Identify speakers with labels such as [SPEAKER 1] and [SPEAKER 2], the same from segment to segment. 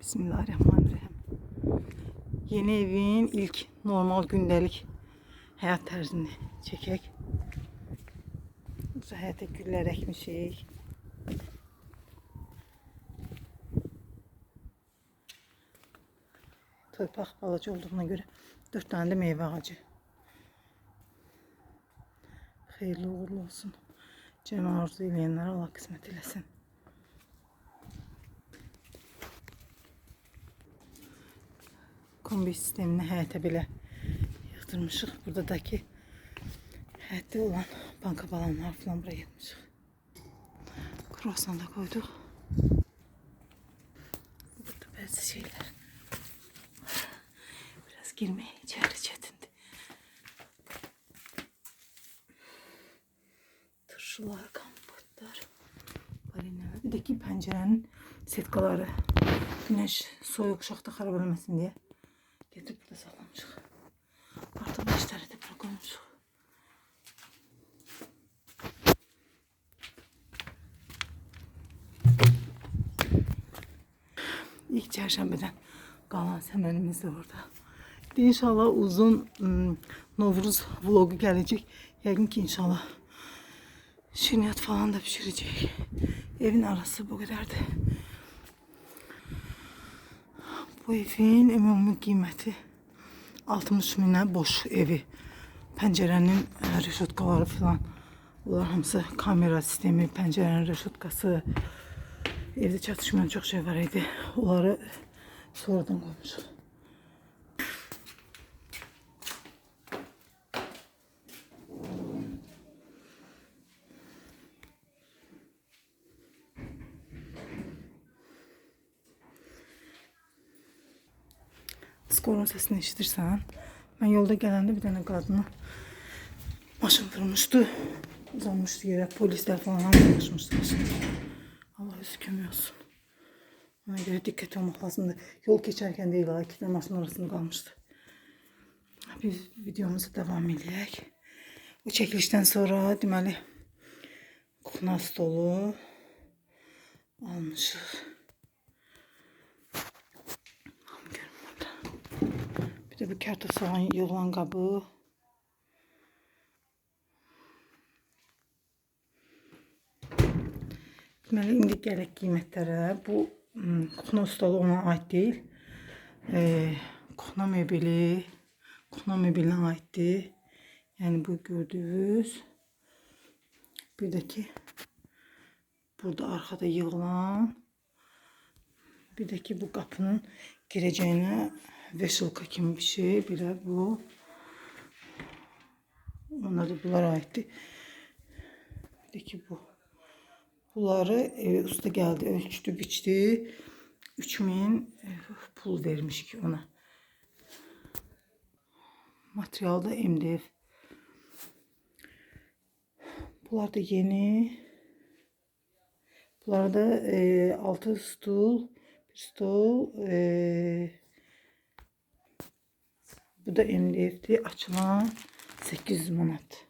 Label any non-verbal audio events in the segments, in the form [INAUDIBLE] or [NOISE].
[SPEAKER 1] Bismillahirrahmanirrahim. Yeni evin ilk normal gündelik hayat tarzını çekek. Hayata güller ekmişik. Torpaq balaca olduğuna göre dört tane de meyve ağacı. Hayırlı uğurlu olsun. Cem arzu eleyenlere Allah kısmet eləsin. Kombi sistemini həyətə belə yığdırmışıq. Buradakı həyətdə olan banka balanlar falan buraya yığmışıq. Kruvasan da koyduk. Burada bazı şeyler. Biraz girmeye içeri çetindi. Turşular, kompotlar. Balinler. Bir de ki pencerenin setkaları. Güneş soyuq şaxta xarab eləməsin deyə getirib burada saxlamışıq. Artıq bu işləri də bura qoymuşuq. İlk çərşənbədən qalan səmənimiz də orada. İnşallah uzun ım, Novruz vlogu gələcək. Yəqin ki inşallah şirniyyat falan da pişirəcək. Evin arası bu qədərdir. Bu evin ümumi qiyməti 60 minə boş evi. Pəncərənin ə, reşotkaları falan. Bunlar hamısı kamera sistemi, pəncərənin reşotkası. Evdə çatışmayan çox şey var idi. Onları sonradan qoymuşuq. Skorun sesini eşitirsən. Mən yolda gələndə bir dənə qadını maşın durmuşdu. Uzanmışdı yerə. Polislər falan anlaşmışdı başında. Kömək olsun. Ona göre dikkat olmak lazımdı. Yol geçerken değil ha. Maşın arasında kalmıştı. Biz videomuza devam edək. Bu çekilişten sonra deməli kukna stolu almışıq. Bir de bu karta soğan yığılan qabı. Deməli, indi gələk qiymətlərə. Bu ım, kuxna ustalı ona aid deyil. E, kuxna mebeli, kuxna mebelinə aiddir. Yəni bu gördüyünüz. Bir də ki, burada arxada yığılan. Bir də ki, bu qapının girəcəyinə veşilka kimi bir şey. Də bu. Onlar da bunlar aiddir. Bir də ki, bu. Bunları e, usta geldi, ölçtü, biçti. 3000 e, pul vermiş ki ona. Materialda MDF. Bunlar da yeni. Bunlar da e, altı stul, bir stul. E, bu da MDF'ti. Açılan 800 manat.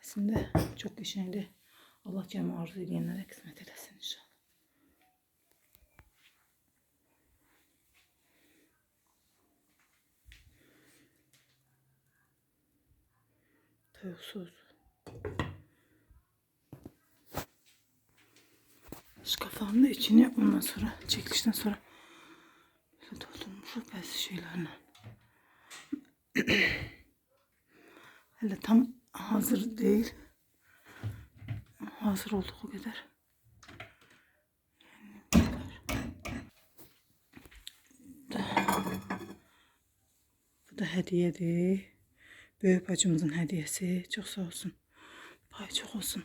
[SPEAKER 1] Aslında çok güzeldi. Allah cəmi arzu edənlərə qismət eləsin inşallah. Tavsuz. Şkafların da içini ondan sonra çekilişten sonra böyle doldurmuşuz bazı şeylerle. [CLEARS THROAT] Hele tam hazır değil hazır olduğu kadar. Bu da hediyedir. Böyük bacımızın hediyesi. Çok sağ olsun. Pay çok olsun.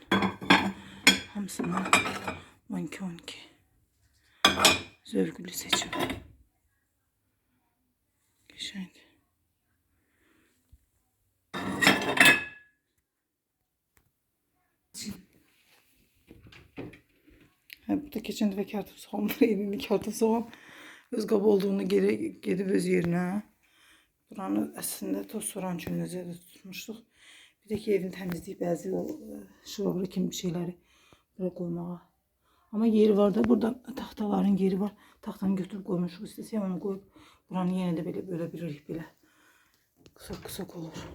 [SPEAKER 1] Hamısına 12-12. Zövgülü seçim. Geçeydi. Ha, bu da keçən dəfə kartof soğan var idi. İndi kartof soğan öz qabı olduğunu geri gedib öz yerinə. Buranı əslində toz soğan üçün nəzərdə tutmuşduq. Bir də ki, evin təmizliyi bəzi o şurablı kimi bir şeyləri bura qoymağa. Ama yeri var da burada tahtaların yeri var. Taxtanı götürüb qoymuşuq. İstəsək onu qoyub buranı yenə də belə bölə bilirik belə. Qısaq-qısaq olur.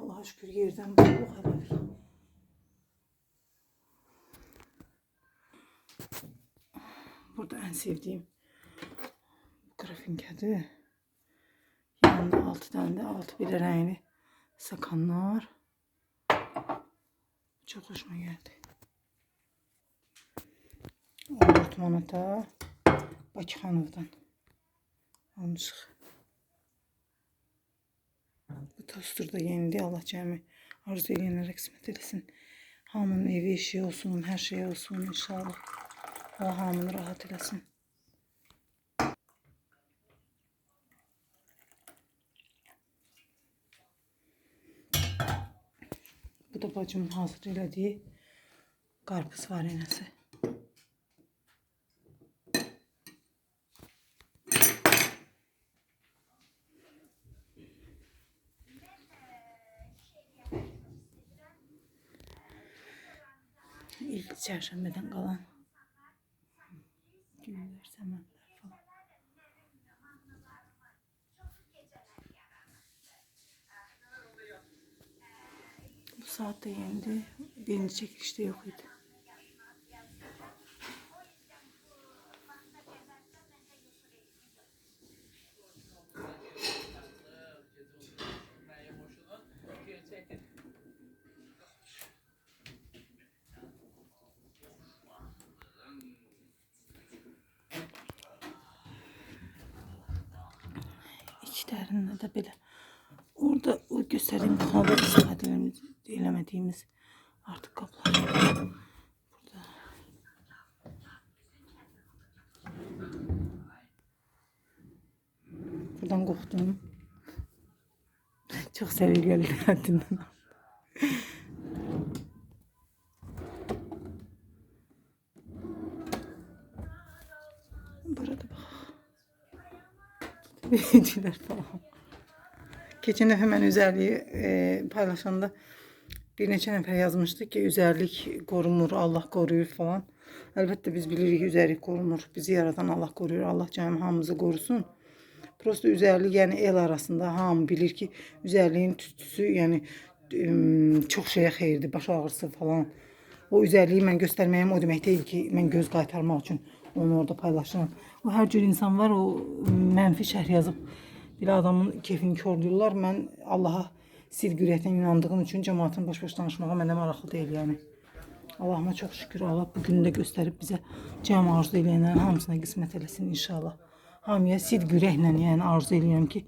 [SPEAKER 1] Allah'a şükür yerdən bu qədər. Burada en sevdiğim grafinkədir. Yanında altı tane de altı bir rəngli sakanlar. Çok hoşuma geldi. 14 manata Bakıxanovdan almışıq. Bu toster da yenidir. Allah cəmi arzu edənlərə qismət eləsin. Hamının evi işi olsun, her şey olsun inşallah. Allah hamını rahat eləsin. Bu da bacımın hazır elədiyi qarpız var enəsi. İlk çərşənbədən qalan güllər, səmənlər falan. Bu saat de yendi. Birinci çekilişte yok idi. İçlerinde de böyle orada o gösterdiğim kahve istifade edilemediğimiz artık kaplar. Burada. Buradan korktum. Çok sevgili geldi. Burada bak. Büyücüler falan. Keçen dəfə mən üzərliyi e, paylaşanda bir neçə nəfər yazmışdı ki, üzərlik qorunmur, Allah qoruyur falan. Əlbəttə biz bilirik üzərlik qorunmur. Bizi yaradan Allah qoruyur. Allah cəmi hamımızı qorusun. Prosta üzərlik, yəni el arasında hamı bilir ki, üzərliyin tüstüsü, yəni ım, çox şeyə xeyirdir, baş ağrısı falan. O üzərliyi mən göstərməyim o demək deyil ki, mən göz qaytarmaq üçün onu orada paylaşıram. O hər cür insan var, o mənfi şərh yazıb bir adamın keyfini korlayırlar. Mən Allaha silgi ürəkdən inandığım üçün cəmaatın boş-boş danışmağa mənə maraqlı deyil yəni. Allahıma çox şükür. Allah bu günü də göstərib bizə arzu edənlərin hamısına qismət eləsin inşallah. Hamıya silgi ürəklə yəni arzu edirəm ki,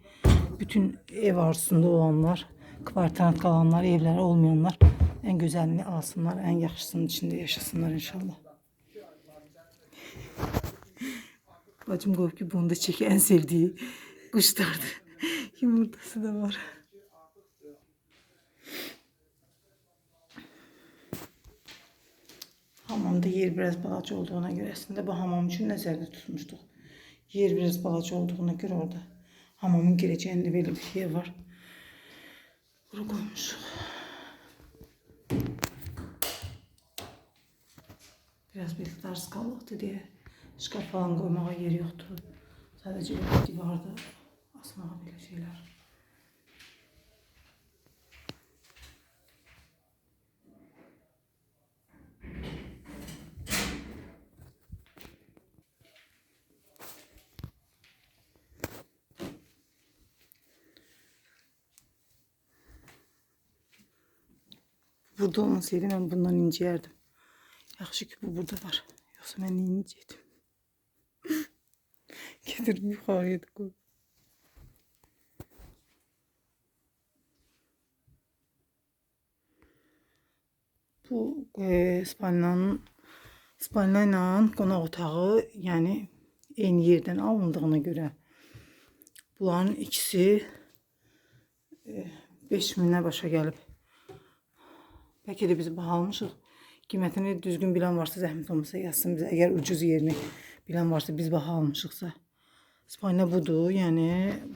[SPEAKER 1] bütün ev arzusunda olanlar, kvartirant qalanlar, evləri olmayanlar ən gözəlini alsınlar, ən yaxşısının içində yaşasınlar inşallah. Bacım qoyub ki, bunu da çeki en sevdiği kuşlardı. [LAUGHS] Yumurtası da var. Hamamda yer biraz balaca olduğuna göre aslında bu hamam için nəzərdə tutmuşduq. Yer biraz balaca olduğuna göre orada hamamın gireceğinde böyle bir yer var. Bura koymuşuq. Biraz bir ders kalıqdı diye şkaf falan koymağa yer yoktu. Sadece bir divarda asmağa belə şeyler. Burada olmasaydı ben bundan inciyerdim. Yaxşı ki bu burada var. Yoksa ben inciydim. Getirip yukarıya da koy. Bu e, spalnanın spalnayla qonaq otağı, yəni eyni yerdən alındığına görə bunların ikisi e, 5 minə başa gəlib. Bəlkə də biz baha almışıq. Qiymətini düzgün bilən varsa zəhmət olmasa yazsın bizə. Əgər ucuz yerini bilən varsa biz baha almışıqsa. Spalna budur, yəni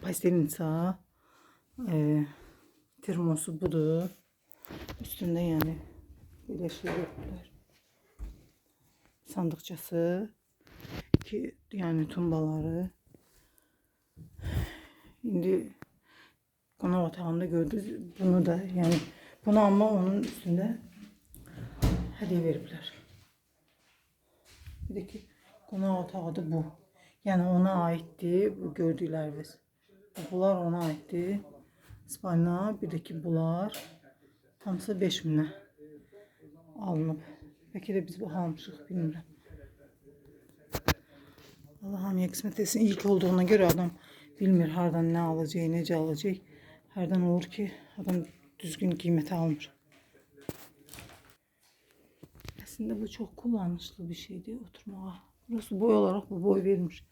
[SPEAKER 1] pastelnica, e, termosu budur. Üstündə yəni belə şey yoxdur. sandıqçası ki yani tumbaları. İndi qonaq otağında gördünüz bunu da yani bunu amma onun üstünde hediye veriblər. Bir de ki qonaq otağı da bu. Yani ona aittir bu gördükləriniz. Bunlar ona aittir. Spalna bir de ki bunlar hamısı 5 minə alınıb. Belki de biz bu almışıq bilmirəm. Allah hamıya qismət etsin. İlk olduğuna göre adam bilmir hardan ne alacak, necə alacak. Hardan olur ki adam düzgün qiymətə almır. Aslında bu çok kullanışlı bir şeydi oturmağa. Burası boy olarak bu boy vermiş.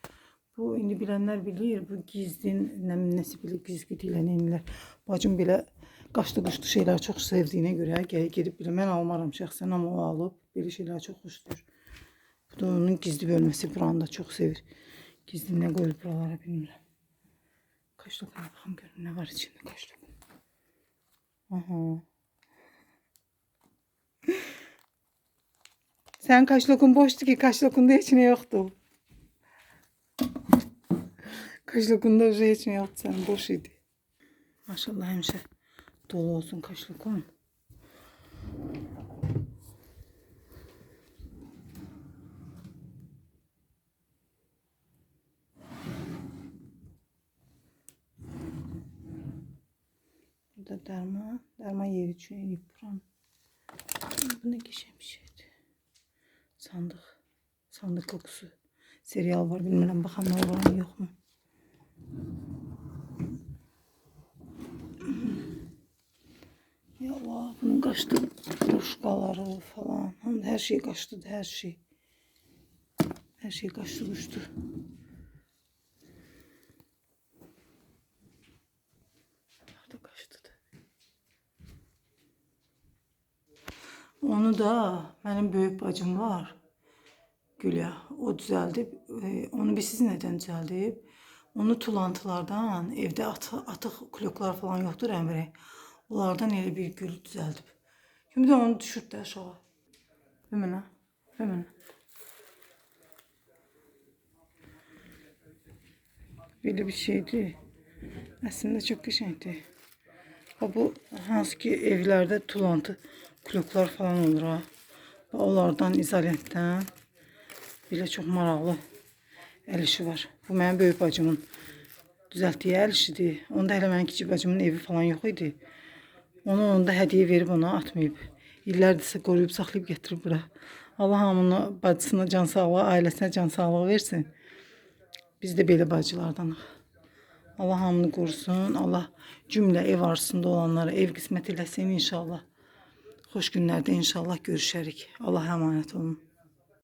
[SPEAKER 1] Bu indi bilenler bilir. Bu gizlin ne, nesi bilir değil neyinler. Bacım bile qaşlı quşlu şeyler çok sevdiğine göre gel gedib bilir. Mən almaram şəxsən ama o alıb. Belə şeyler çok xoşlayır. Bu da onun gizli bölmesi buranda çok sevir. Gizli ne koyup buralara bilmirəm. Kaç lokuna bakalım görün ne var içinde kaç lokun. Aha. Sen kaç lokun boştu ki kaç lokunda içine yoktu. Kaç lokunda bir şey içine yoktu senin boş idi. Maşallah hemşe dolu olsun kaç lokun. Burada derma, derma yeri için buram. Bu ne geçen bir şeydi. Sandık. Sandık kokusu. Serial var bilmem bakalım ne var mı yok mu. Ya Allah bunun kaçtı kuşkaları falan. Her şey kaçtı her şey. Her şey kaçtı uçtu. Nerede kaçtı da. Onu da benim büyük bacım var. Gülya. O düzeldib. E, onu bir siz neden düzeldib? Onu tulantılardan, evde atı, atık kloklar falan yoktur Emre. Onlardan elə bir gül düzeldib. Şimdi de onu düşürt də aşağı. Ha. Hemen. Böyle bir şeydi. Aslında çok güzeldi. Ha bu hansı ki evlerde tulantı kloklar falan olur ha. Və Onlardan izolentdən belə çox maraqlı əl işi var. Bu mənim böyük bacımın düzəltdiyi əl işidir. Onda hələ mənim kiçik bacımın evi falan yox idi. Onu onda hədiyyə verib ona atmayıb. İllərdirsə qoruyub saxlayıb gətirib bura. Allah hamının bacısına can sağlığı, ailəsinə can sağlığı versin. Biz də belə bacılardanıq. Allah hamını qorusun. Allah cümlə ev arzusunda olanlara ev qismət eləsin inşallah. Xoş günlərdə inşallah görüşərik. Allah əmanət olun.